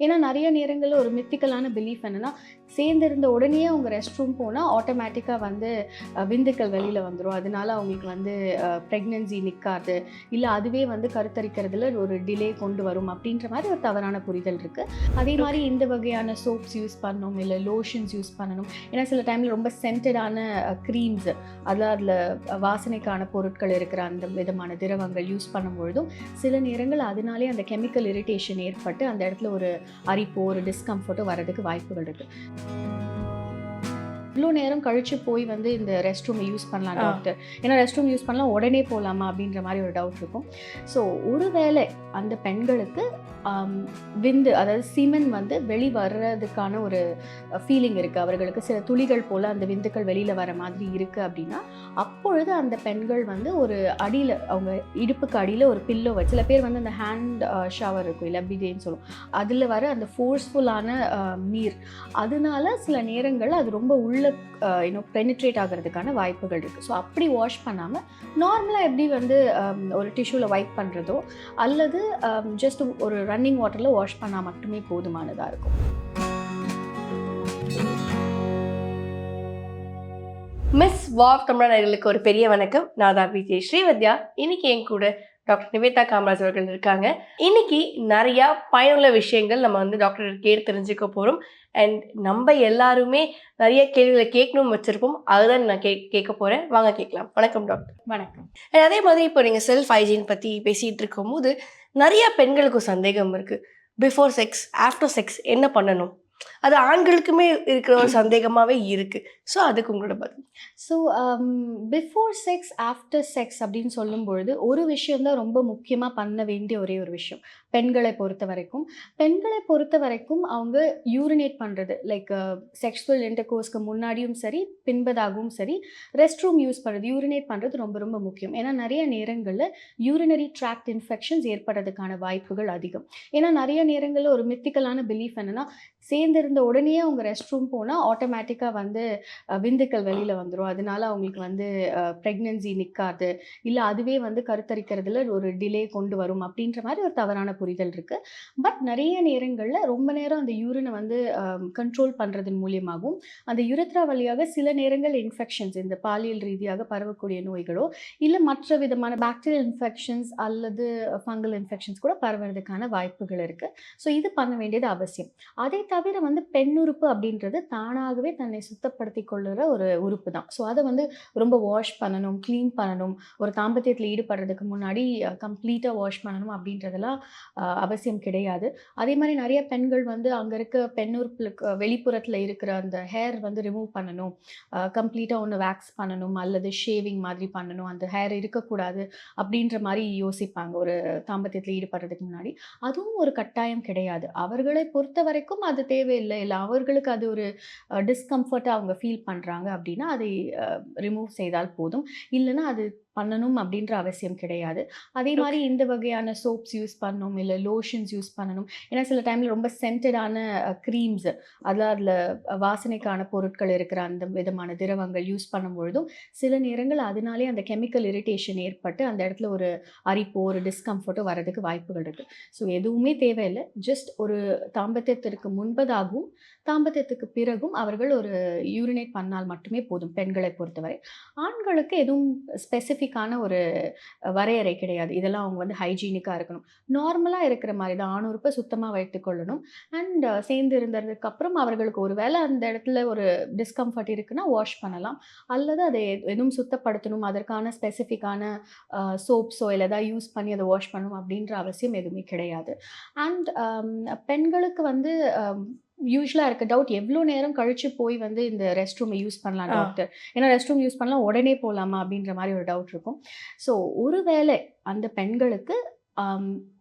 ஏன்னா நிறைய நேரங்களில் ஒரு மித்திக்கலான பிலீஃப் என்னன்னா சேர்ந்திருந்த உடனே அவங்க ரெஸ்ட் ரூம் போனால் ஆட்டோமேட்டிக்காக வந்து விந்துக்கள் வெளியில் வந்துடும் அதனால அவங்களுக்கு வந்து ப்ரெக்னென்சி நிற்காது இல்லை அதுவே வந்து கருத்தரிக்கிறதுல ஒரு டிலே கொண்டு வரும் அப்படின்ற மாதிரி ஒரு தவறான புரிதல் இருக்குது அதே மாதிரி இந்த வகையான சோப்ஸ் யூஸ் பண்ணணும் இல்லை லோஷன்ஸ் யூஸ் பண்ணணும். ஏன்னா சில டைமில் ரொம்ப சென்டடான க்ரீம்ஸ் அதில் அதில் வாசனைக்கான பொருட்கள் இருக்கிற அந்த விதமான திரவங்கள் யூஸ் பண்ணும்பொழுதும் சில நேரங்கள் அதனாலே அந்த கெமிக்கல் இரிட்டேஷன் ஏற்பட்டு அந்த இடத்துல ஒரு அரிப்போ ஒரு டிஸ்கம்ஃபர்ட்டோ வரதுக்கு வாய்ப்புகள் இருக்குது இவ்வளோ நேரம் கழிச்சு போய் வந்து இந்த ரெஸ்ட் ரூமை யூஸ் பண்ணலாம். டாக்டர். ஏன்னா ரெஸ்ட் ரூம் யூஸ் பண்ணலாம் உடனே போகலாமா அப்படின்ற மாதிரி ஒரு டவுட் இருக்கும். ஸோ ஒருவேளை அந்த பெண்களுக்கு விந்து அதாவது சீமன் வந்து வெளி வர்றதுக்கான ஒரு ஃபீலிங் இருக்குது அவர்களுக்கு சில துளிகள் போல் அந்த விந்துக்கள் வெளியில் வர மாதிரி இருக்குது அப்படின்னா அப்பொழுது அந்த பெண்கள் வந்து ஒரு அடியில் அவங்க இடுப்புக்கு அடியில் ஒரு பில்லோ வச்சு சில பேர் வந்து அந்த ஹேண்ட் ஷவர் இருக்கும் இல்லை பிதேன்னு சொல்லுவோம். அதில் வர அந்த ஃபோர்ஸ்ஃபுல்லான நீர் அதனால சில நேரங்கள் அது ரொம்ப உள்ள இன்னும் பெனிட்ரேட் ஆகிறதுக்கான வாய்ப்புகள் இருக்குது ஸோ அப்படி வாஷ் பண்ணாமல் நார்மலாக எப்படி வந்து ஒரு டிஷ்யூவில் வைப் பண்ணுறதோ அல்லது ஜஸ்ட் ஒரு ரன்னிங் வாட்டரில் வாஷ் பண்ணால் மட்டுமே போதுமானதாக இருக்கும். மிஸ் வாவ் தமிழர்களுக்கு ஒரு பெரிய வணக்கம். நான் தான் விஜய். ஸ்ரீவத்யா இன்னைக்கு என் கூட டாக்டர் நிவேதா காமராஜ் அவர்கள் இருக்காங்க. இன்னைக்கு நிறையா பயனுள்ள விஷயங்கள் நம்ம வந்து டாக்டர் கேட்டு தெரிஞ்சுக்க போகிறோம் அண்ட் நம்ம எல்லாருமே நிறைய கேள்விகளை கேட்கணும்னு வச்சிருப்போம். அதுதான் நான் கே கேட்க போகிறேன் வாங்க கேட்கலாம். வணக்கம் டாக்டர். வணக்கம். அதே மாதிரி இப்போ நீங்கள் செல்ஃப் ஹைஜீன் பற்றி பேசிகிட்டு இருக்கும்போது நிறைய பெண்களுக்கு சந்தேகம் இருக்குது பிஃபோர் செக்ஸ் ஆஃப்டர் செக்ஸ் என்ன பண்ணணும்? அது ஆண்களுக்குமே இருக்கிற ஒரு சந்தேகமாகவே இருக்குது ஸோ அதுக்கு உங்களோட பதில். So before sex after sex அப்படின்னு சொல்லும் பொழுது ஒரு விஷயம் தான் ரொம்ப முக்கியமாக பண்ண வேண்டிய ஒரே ஒரு விஷயம். பெண்களை பொறுத்த வரைக்கும். பெண்களை பொறுத்த வரைக்கும் அவங்க யூரினேட் பண்ணுறது லைக் செக்ஷுவல் இன்டர்கோர்ஸ்க்கு முன்னாடியும் சரி பின்பதாகவும் சரி ரெஸ்ட் ரூம் யூஸ் பண்ணுறது யூரினேட் பண்ணுறது ரொம்ப ரொம்ப முக்கியம். ஏன்னா நிறைய நேரங்களில் யூரினரி ட்ராக்ட் இன்ஃபெக்ஷன்ஸ் ஏற்படுறதுக்கான வாய்ப்புகள் அதிகம். ஏன்னா நிறைய நேரங்களில் ஒரு மித்திக்கலான பிலீஃப் என்னென்னா சேர்ந்திருந்த உடனே அவங்க ரெஸ்ட் ரூம் போனால் ஆட்டோமேட்டிக்காக வந்து விந்துக்கள் வெளியில் வந்துடும் அதனால அவங்களுக்கு வந்து ப்ரெக்னென்சி நிற்காது இல்லை அதுவே வந்து கருத்தரிக்கிறதுல ஒரு டிலே கொண்டு வரும் அப்படின்ற மாதிரி ஒரு தவறான புரிதல் இருக்குது பட் நிறைய நேரங்களில் ரொம்ப நேரம் அந்த யூரினை வந்து கண்ட்ரோல் பண்ணுறதன் மூலியமாகவும் அந்த யுரத்ரா வழியாக சில நேரங்கள் இன்ஃபெக்ஷன்ஸ் இந்த பாலியல் ரீதியாக பரவக்கூடிய நோய்களோ இல்லை மற்ற விதமான பாக்டீரியல் இன்ஃபெக்ஷன்ஸ் அல்லது ஃபங்கல் இன்ஃபெக்ஷன்ஸ் கூட பரவுறதுக்கான வாய்ப்புகள் இருக்குது ஸோ இது பண்ண வேண்டியது அவசியம். அதை தவிர தவிர வந்து பெண்ணுறுப்பு அப்படின்றது தானாகவே தன்னை சுத்தப்படுத்தி கொள்ளுற ஒரு உறுப்பு தான். ஸோ அதை வந்து ரொம்ப வாஷ் பண்ணணும் க்ளீன் பண்ணணும் ஒரு தாம்பத்தியத்தில் ஈடுபடுறதுக்கு முன்னாடி கம்ப்ளீட்டாக வாஷ் பண்ணணும் அப்படின்றதெல்லாம் அவசியம் கிடையாது. அதே மாதிரி நிறைய பெண்கள் வந்து அங்கே இருக்க பெண்ணுறுப்புக்கு வெளிப்புறத்தில் இருக்கிற அந்த ஹேர் வந்து ரிமூவ் பண்ணணும். கம்ப்ளீட்டாக ஒன்று வேக்ஸ் பண்ணணும் அல்லது ஷேவிங் மாதிரி பண்ணணும். அந்த ஹேர் இருக்கக்கூடாது அப்படின்ற மாதிரி யோசிப்பாங்க ஒரு தாம்பத்தியத்தில் ஈடுபடுறதுக்கு முன்னாடி. அதுவும் ஒரு கட்டாயம் கிடையாது. அவர்களை பொறுத்த வரைக்கும் அது தேவையில்லை. இல்லை அவர்களுக்கு அது ஒரு டிஸ்கம்ஃபர்ட்டாக அவங்க ஃபீல் பண்ணுறாங்க அப்படின்னா அதை ரிமூவ் செய்தால் போதும். இல்லைன்னா அது பண்ணணும் அப்படின்ற அவசியம் கிடையாது. அதே மாதிரி இந்த வகையான சோப்ஸ் யூஸ் பண்ணணும் இல்லை லோஷன்ஸ் யூஸ் பண்ணணும். ஏன்னா சில டைமில் ரொம்ப சென்டடான க்ரீம்ஸ் அதில் அதில் வாசனைக்கான பொருட்கள் இருக்கிற அந்த விதமான திரவங்கள் யூஸ் பண்ணும்பொழுதும் சில நேரங்கள் அதனாலே அந்த கெமிக்கல் இரிட்டேஷன் ஏற்பட்டு அந்த இடத்துல ஒரு அரிப்போ ஒரு டிஸ்கம்ஃபர்ட்டோ வரதுக்கு வாய்ப்புகள் இருக்குது ஸோ எதுவுமே தேவையில்லை. ஜஸ்ட் ஒரு தாம்பத்தியத்திற்கு முன்பதாகவும் தாம்பத்தியத்துக்கு பிறகும் அவர்கள் ஒரு யூரினேட் பண்ணால் மட்டுமே போதும் பெண்களை பொறுத்தவரை. ஆண்களுக்கு எதுவும் ஸ்பெசிஃபிக்கான ஒரு வரையறை கிடையாது. இதெல்லாம் அவங்க வந்து ஹைஜீனிக்காக இருக்கணும். நார்மலாக இருக்கிற மாதிரி தான். ஆணுறுப்பை சுத்தமாக வைத்துக்கொள்ளணும் அண்ட் சேர்ந்து இருந்ததுக்கு அப்புறம் அவர்களுக்கு ஒரு வேளை அந்த இடத்துல ஒரு டிஸ்கம்ஃபர்ட் இருக்குன்னா வாஷ் பண்ணலாம். அல்லது அதை எதுவும் சுத்தப்படுத்தணும். அதற்கான ஸ்பெசிஃபிக்கான சோப்ஸோ இல்லை ஏதாவது யூஸ் பண்ணி அதை வாஷ் பண்ணணும் அப்படின்ற அவசியம் எதுவுமே கிடையாது. அண்ட் பெண்களுக்கு வந்து யூஸ்வலாக இருக்க டவுட் எவ்வளோ நேரம் கழிச்சு போய் வந்து இந்த ரெஸ்ட் ரூமை யூஸ் பண்ணலாம். டாக்டர் ஏன்னா ரெஸ்ட் ரூம் யூஸ் பண்ணலாம் உடனே போகலாமா அப்படின்ற மாதிரி ஒரு டவுட் இருக்கும் ஸோ ஒருவேளை அந்த பெண்களுக்கு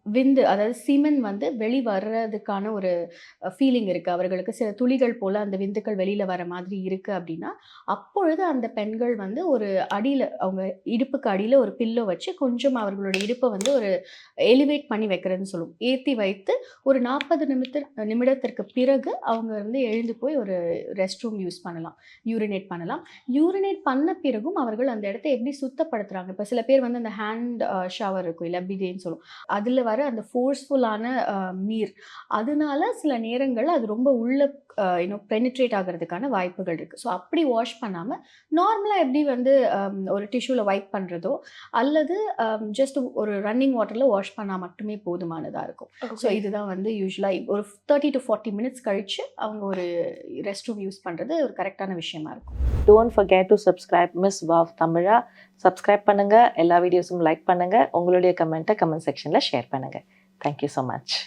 விந்து அதாவது சிமெண்ட் வந்து வெளி வர்றதுக்கான ஒரு ஃபீலிங் இருக்குது அவர்களுக்கு சில துளிகள் போல் அந்த விந்துக்கள் வெளியில் வர மாதிரி இருக்குது அப்படின்னா அப்பொழுது அந்த பெண்கள் வந்து ஒரு அடியில் அவங்க இடுப்புக்கு அடியில் ஒரு பில்லோ வச்சு கொஞ்சம் அவர்களோட இடுப்பை வந்து ஒரு எலிவேட் பண்ணி வைக்கிறதுன்னு சொல்லுவோம் ஏற்றி வைத்து ஒரு நாற்பது நிமிட நிமிடத்திற்கு பிறகு அவங்க வந்து எழுந்து போய் ஒரு ரெஸ்ட் ரூம் யூஸ் பண்ணலாம். யூரினேட் பண்ணலாம். யூரினேட் பண்ண பிறகும் அவர்கள் அந்த இடத்த எப்படி சுத்தப்படுத்துகிறாங்க இப்போ சில பேர் வந்து அந்த ஹேண்ட் ஷவர் இருக்கும் இல்லை பிதேன்னு சொல்லுவோம் அதில் வர அந்த ஃபோர்ஸ்ஃபுல்லான நீர். அதனால சில நேரங்கள் அது ரொம்ப உள்ள இன்னும் பெனிட்ரேட் ஆகிறதுக்கான வாய்ப்புகள் இருக்குது ஸோ அப்படி வாஷ் பண்ணாமல் நார்மலாக எப்படி வந்து ஒரு டிஷ்யூவில் வைப் பண்ணுறதோ அல்லது ஜஸ்ட் ஒரு ரன்னிங் வாட்டரில் வாஷ் பண்ணால் மட்டுமே போதுமானதாக இருக்கும். ஸோ இதுதான் வந்து யூஸ்வலாக ஒரு தேர்ட்டி டு ஃபார்ட்டி மினிட்ஸ் கழித்து அவங்க ஒரு ரெஸ்ட் ரூம் யூஸ் பண்ணுறது ஒரு கரெக்டான விஷயமா இருக்கும். Don't forget to subscribe miss wow Tamizha subscribe பண்ணுங்க எல்லா வீடியோஸும் லைக் பண்ணுங்க. உங்களுடைய கமெண்ட்டை கமெண்ட் செக்ஷனில் ஷேர் பண்ணுங்க. Thank you so much